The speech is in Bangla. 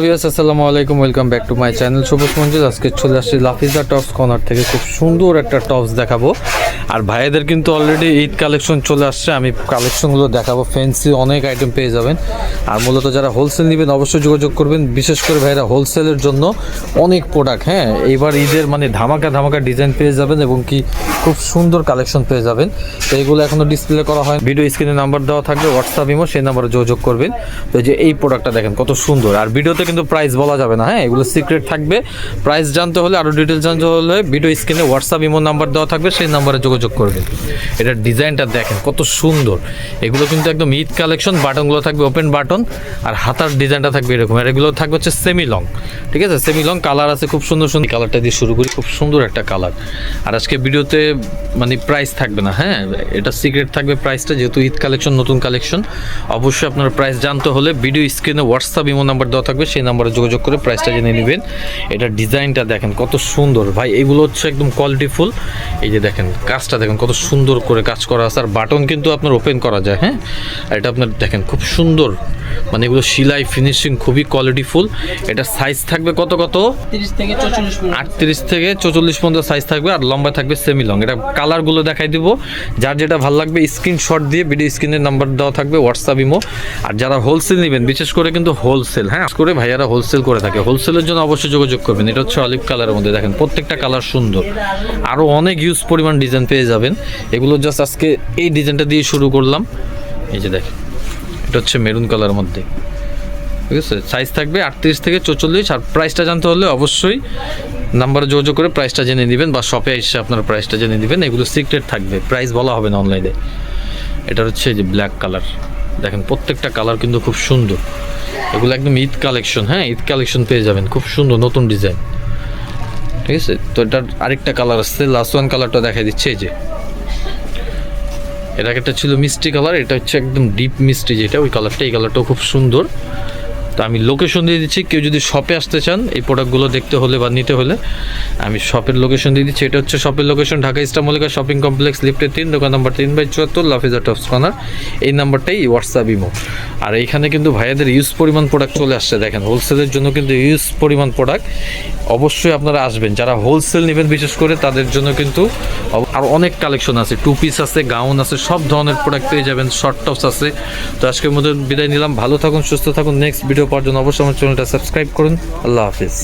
ভিউয়ার্স আসসালামু আলাইকুম welcome back to my channel Sabuj Manjur আজকে চলে আসছি লাফিজা টপস কর্নার থেকে খুব সুন্দর একটা টপস দেখাবো। আর ভাইয়াদের কিন্তু অলরেডি ঈদ কালেকশন চলে আসছে, আমি কালেকশনগুলো দেখাবো ফ্যান্সি অনেক আইটেম পেয়ে যাবেন। আর মূলত যারা হোলসেল নেবেন, অবশ্যই যোগাযোগ করবেন, বিশেষ করে ভাইরা হোলসেলের জন্য অনেক প্রোডাক্ট হ্যাঁ এইবার ঈদের মানে ধামাকা ধামাকা ডিজাইন পেয়ে যাবেন এবং কি খুব সুন্দর কালেকশন পেয়ে যাবেন। তো এগুলো এখনও ডিসপ্লে করা হয় ভিডিও স্ক্রিনে নাম্বার দেওয়া থাকবে হোয়াটসঅ্যাপ ইমো সেই নাম্বারে যোগাযোগ করবেন। তো যে এই প্রোডাক্টটা দেখেন, কত সুন্দর। আর ভিডিওতে কিন্তু প্রাইস বলা যাবে না হ্যাঁ? এগুলো সিক্রেট থাকবে। প্রাইস জানতে হলে আরও ডিটেলস জানতে হলে ভিডিও স্ক্রিনে হোয়াটসঅ্যাপ ইমো নাম্বার দেওয়া থাকবে, সেই নাম্বারে যোগাযোগ করবেন। এটার ডিজাইনটা দেখেন, কত সুন্দর। এগুলো কিন্তু একদম ঈদ কালেকশন বাটনগুলো থাকবে ওপেন বাটন আর হাতার ডিজাইনটা থাকবে এরকম। আর এগুলো থাকবে হচ্ছে সেমি লং ঠিক আছে? সেমি লং কালার আছে, খুব সুন্দর সুন্দর। কালারটা দিয়ে শুরু করি, খুব সুন্দর একটা কালার আর আজকে ভিডিওতে মানে প্রাইস থাকবে না হ্যাঁ? এটা সিক্রেট থাকবে প্রাইসটা যেহেতু ঈদ কালেকশন নতুন কালেকশন অবশ্যই আপনার প্রাইস জানতে হলে ভিডিও স্ক্রিনে হোয়াটসঅ্যাপ ইমো নাম্বার দেওয়া থাকবে সেই নাম্বারে যোগাযোগ করে প্রাইসটা জেনে নেবেন। এটা ডিজাইনটা দেখেন কত সুন্দর। ভাই এগুলো হচ্ছে একদম কোয়ালিটিফুল এই যে দেখেন কাজটা দেখেন কত সুন্দর করে কাজ করা আছে। আর বাটন কিন্তু আপনার ওপেন করা যায় হ্যাঁ? আর এটা আপনার দেখেন খুব সুন্দর। মানে এগুলো সিলাই ফিনিশিং খুবই কোয়ালিটিফুল এটা সাইজ থাকবে কত কত? আটত্রিশ থেকে চৌচল্লিশ পর্যন্ত সাইজ থাকবে আর লম্বা থাকবে সেমি লং এটা কালারগুলো দেখাই দিব। যার যেটা ভালো লাগবে, স্ক্রিনশট দিয়ে ভিডিও স্ক্রিনের নাম্বার দেওয়া থাকবে হোয়াটসঅ্যাপ ইমো আর যারা হোলসেল নেবেন, বিশেষ করে কিন্তু হোলসেল হ্যাঁ? করে ভাইয়ারা হোলসেল করে থাকে। হোলসেলের জন্য অবশ্যই যোগাযোগ করবেন। এটা হচ্ছে অলিভ কালারের মধ্যে দেখেন, প্রত্যেকটা কালার সুন্দর। আরও অনেক ইউজ পরিমাণ ডিজাইন পেয়ে যাবেন। এগুলো জাস্ট আজকে এই ডিজাইনটা দিয়ে শুরু করলাম। এই যে দেখেন, এটা হচ্ছে মেরুন কালারের মধ্যে। ঠিক আছে? সাইজ থাকবে আটত্রিশ থেকে চৌচল্লিশ, আর প্রাইসটা জানতে হলে অবশ্যই নাম্বারে যোগাযোগ করে প্রাইসটা জেনে নেবেন বা শপে এসে আপনারা প্রাইসটা জেনে নেবেন। এগুলো সিক্রেট থাকবে। প্রাইস বলা হবে না অনলাইনে এটা হচ্ছে যে ব্ল্যাক কালার দেখেন, প্রত্যেকটা কালার কিন্তু খুব সুন্দর। এগুলো একদম ঈদ কালেকশন হ্যাঁ? ঈদ কালেকশন পেয়ে যাবেন। খুব সুন্দর, নতুন ডিজাইন ঠিক আছে? তো এটার আরেকটা কালার আসছে। লাস্ট ওয়ান কালারটা দেখাই দিচ্ছে, এই যে। এর একটা ছিল মিষ্টি কালার এটা হচ্ছে একদম ডিপ মিষ্টি যেটা, ওই কালারটা এই কালারটাও খুব সুন্দর। তো আমি লোকেশন দিয়ে দিচ্ছি। কেউ যদি শপে আসতে চান, এই প্রোডাক্টগুলো দেখতে হলে বা নিতে হলে, আমি শপের লোকেশন দিয়ে দিচ্ছি। এটা হচ্ছে শপের location Dhaka Eastern Mallika shopping complex লিফটের তিন, দোকান নাম্বার তিন বাই চুয়াত্তর, লাফিজা টপস কর্নার এই নাম্বারটাই হোয়াটসঅ্যাপ ইমো আর এইখানে কিন্তু ভাইয়াদের ইউজ পরিমাণ প্রোডাক্ট চলে আসছে, দেখেন। হোলসেলের জন্য কিন্তু ইউজ পরিমাণ প্রোডাক্ট অবশ্যই আপনারা আসবেন। যারা হোলসেল নেবেন, বিশেষ করে তাদের জন্য কিন্তু আর অনেক কালেকশন আছে। টু পিস আছে গাউন আছে, সব ধরনের প্রোডাক্ট পেয়ে যাবেন শর্ট টপস আছে। তো আজকের মধ্যে বিদায় নিলাম। ভালো থাকুন, সুস্থ থাকুন। নেক্সট ভিডিও পাওয়ার জন্য অবশ্যই আমার চ্যানেলটা সাবস্ক্রাইব করুন। আল্লাহ হাফিজ।